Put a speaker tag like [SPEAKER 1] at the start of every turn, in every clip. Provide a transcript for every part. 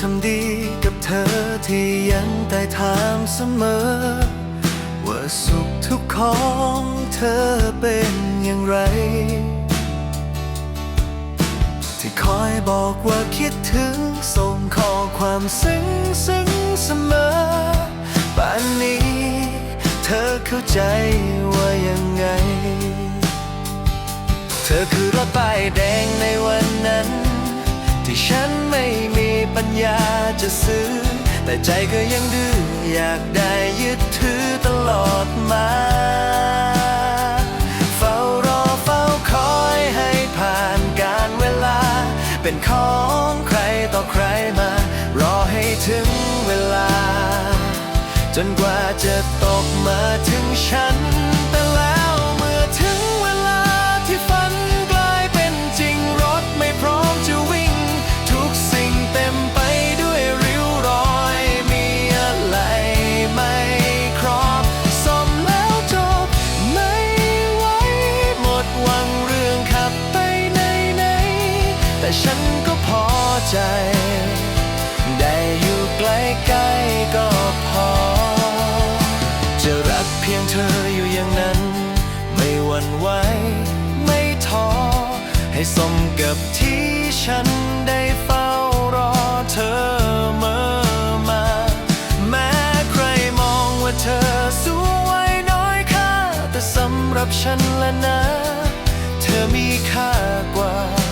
[SPEAKER 1] ทำดีกับเธอที่ยังได้ถามเสมอ ว่าสุขทุกข์ของเธอเป็นอย่างไร ที่คอยบอกว่าคิดถึงส่งข้อความซึ้งซึ้งเสมอป่านนี้ เธอเข้าใจว่ายังไง เธอคือรถป้ายแดงในวันนั้น ที่ฉันไม่มีปัญญาจะซื้อ แต่ใจก็ยังดื้ออยากได้ยึดถือตลอดมาเฝ้ารอเฝ้าคอยให้ผ่านการเวลา เป็นของใครต่อใครมา รอให้ถึงเวลา จนกว่าจะตกมาถึงฉัน แต่ฉันก็พอใจ ได้อยู่ใกล้ๆก็พอ จะรักเพียงเธออยู่อย่างนั้น ไม่หวั่นไหวไม่ท้อ ให้สมกับที่ฉันได้เฝ้ารอเธอเมื่อมา แม้ใครมองว่าเธอสวยน้อยค่า แต่สำหรับฉันและนะ เธอมีค่ากว่า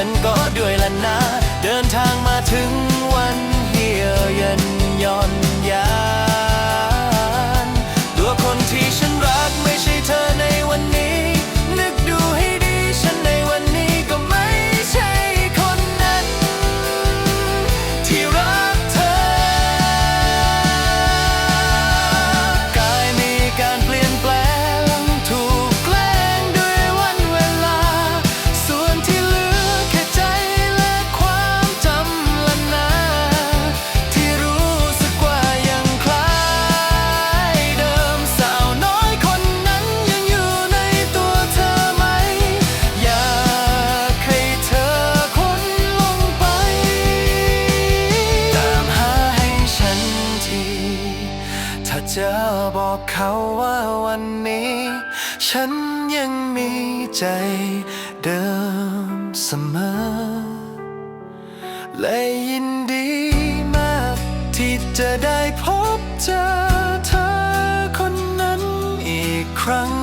[SPEAKER 1] ฉันก็ด้วยละนะ เดินทางมาถึง อกเขาว่าวันนี้ ฉันยังมีใจเดิมเสมอ และยินดีมากที่จะได้พบเจอเธอคนนั้นอีกครั้ง